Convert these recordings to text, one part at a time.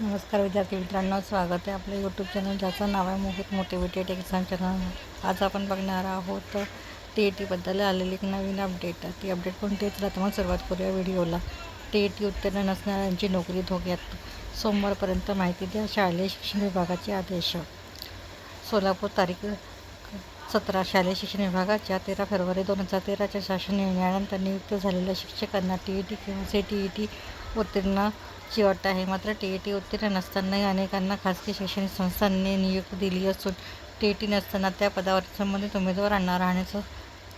नमस्कार विद्यार्थी मित्रांनो स्वागत आहे आपल्या यूट्यूब चॅनल ज्याचं नाव आहे मोहित मोटिवेटेड एक्झाम चॅनल आज आपण बघणार आहोत टी ई टीबद्दल आलेली एक नवीन अपडेट ती अपडेट कोणती तर आता मग सुरुवात करूया व्हिडिओला. टी ई टी उत्तीर्ण नसणाऱ्यांची नोकरी धोक्यात. सोमवारपर्यंत माहिती द्या. शालेय शिक्षण विभागाचे आदेश. सोलापूर तारीख सतरा शालेय शिक्षण विभागाच्या तेरा फेब्रुवारी दोन हजार तेराच्या शासन निर्णयानंतर नियुक्त झालेल्या शिक्षकांना टी ई टी किंवा सी टी ई टी उत्तीर्णची अट आहे. मात्र टी ई टी उत्तीर्ण नसतानाही अनेकांना खाजगी शैक्षणिक संस्थांनी नियुक्ती दिली असून टी ई टी नसताना त्या पदावर संबंधित उमेदवारांना राहण्याचा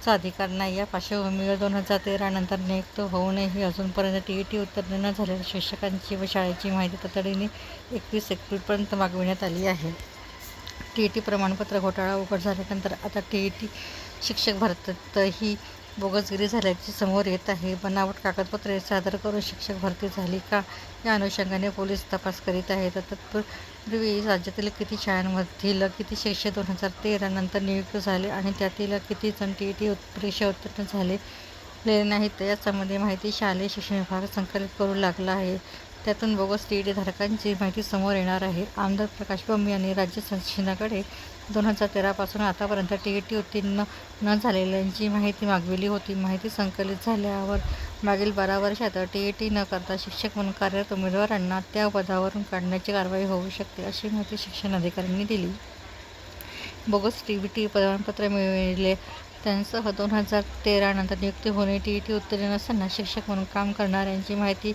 चा अधिकार नाही. या पार्श्वभूमीवर दोन हजार तेरानंतर नियुक्त होऊनही अजूनपर्यंत टी ई टी उत्तीर्ण न झालेल्या शिक्षकांची व शाळेची माहिती तातडीने एकवीस एप्रिलपर्यंत मागविण्यात आली आहे. टी ई टी प्रमाणपत्र घोटाळा उघड झाल्यानंतर आता टी ई टी शिक्षक भरतीतही बोगसगिरी झाल्याचे समोर येत आहे. बनावट कागदपत्रे सादर करून शिक्षक भरती झाली का या अनुषंगाने पोलीस तपास करीत आहेत. तत्पूर्वी राज्यातील किती शाळांमधील किती शिक्षक दोन हजार तेरानंतर नियुक्त झाले आणि त्यातील किती जण टी ई टी परीक्षा उत्तीर्ण झालेले नाहीत? यासंबंधी माहिती शालेय शिक्षण विभाग संकलित करू लागला आहे. त्यातून बोगस टी ई धारकांची माहिती समोर येणार आहे. आमदार प्रकाश बंब यांनी राज्य शासनाकडे दोन हजार तेरापासून आतापर्यंत टी ई टी उत्तीर्ण न झालेल्यांची माहिती मागविली होती. माहिती संकलित झाल्यावर मागील बारा वर्षात टी ई टी न करता शिक्षक म्हणून कार्यरत उमेदवारांना त्या पदावरून काढण्याची कारवाई होऊ शकते अशी माहिती शिक्षण अधिकाऱ्यांनी दिली. बोगस टी बी टी प्रमाणपत्र मिळविले त्यांसह दोन हजार तेरानंतर नियुक्ती होणे टी ई टी उत्तीर्ण नसताना शिक्षक म्हणून काम करणाऱ्यांची माहिती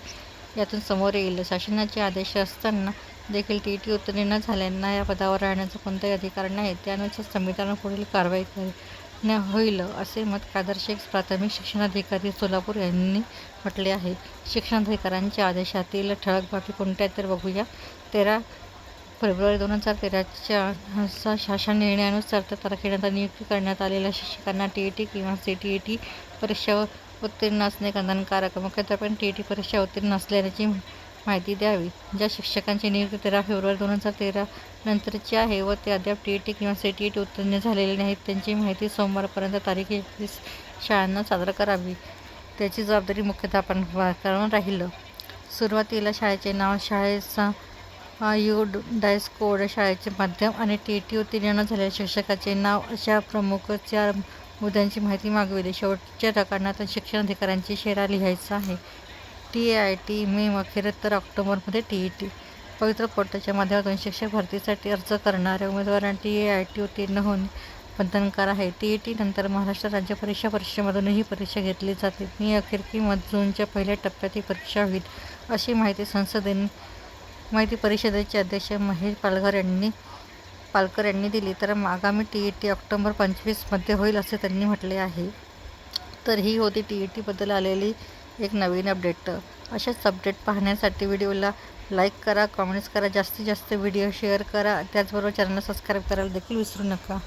यातून समोर येईल. शासनाचे आदेश असताना देखील टी ई टी उत्तीर्ण झाल्यांना या पदावर राहण्याचा कोणताही अधिकार नाही. त्यानुसार संविधान पुढील कारवाई करणे होईल असे मत कादर्शे प्राथमिक शिक्षणाधिकारी सोलापूर यांनी म्हटले आहे. शिक्षणाधिकाऱ्यांच्या आदेशातील ठळक बाबी कोणत्या तर बघूया. तेरा फेब्रुवारी दोन हजार तेराच्या शासन निर्णयानुसार त्या तारखेनंतर नियुक्ती करण्यात आलेल्या शिक्षकांना टी ई टी किंवा सी टी ई टी परीक्षा उत्तीर्ण असणे बंधनकारक मुख्यत्वेपणे टी ई टी परीक्षा उत्तीर्ण असल्याची माहिती द्यावी. ज्या शिक्षकांची नियुक्ती तेरा फेब्रुवारी दोन हजार तेरा नंतरची आहे व ते अद्याप टी ई टी किंवा सी टी ई टी उत्तीर्ण झालेले नाहीत त्यांची माहिती सोमवारपर्यंत तारीख एकवीस शाळांना सादर करावी. त्याची जबाबदारी मुख्याध्यापकांवर राहिलं. सुरुवातीला शाळेचे नाव शाळेचा यू डायस कोड शाळेचे माध्यम आणि टी ई टी उत्तीर्ण झालेल्या शिक्षकाचे नाव अशा प्रमुख चार मुद्द्यांची माहिती मागविली. शेवटच्या प्रकरणात शिक्षण अधिकाऱ्यांची शेरा लिहायचा आहे. टी आय टी मे अखेर तर ऑक्टोबरमध्ये टी ई टी पवित्र पोर्टलच्या माध्यमातून शिक्षक भरतीसाठी अर्ज करणाऱ्या उमेदवारांना टी ए आय टी उत्तीर्ण होणे बंधनकार आहे. टी ई टी नंतर महाराष्ट्र राज्य परीक्षा परिषदेमधून ही परीक्षा घेतली जाते. मे अखेर किंवा जूनच्या पहिल्या टप्प्यात ही परीक्षा होईल अशी माहिती संसदेने माहिती परिषदेचे अध्यक्ष महेश पालघर यांनी पालकर यांनी दिली. तर आगामी टी ई टी ऑक्टोबर पंचवीसमध्ये होईल असे त्यांनी म्हटले आहे. तर ही होती टी ई टीबद्दल आलेली एक नवीन अपडेट. अशाच अपडेट पाहण्यासाठी व्हिडिओला लाईक करा कॉमेंट्स करा जास्तीत जास्त व्हिडिओ शेअर करा. त्याचबरोबर चॅनलला सबस्क्राईब करायला देखील विसरू नका.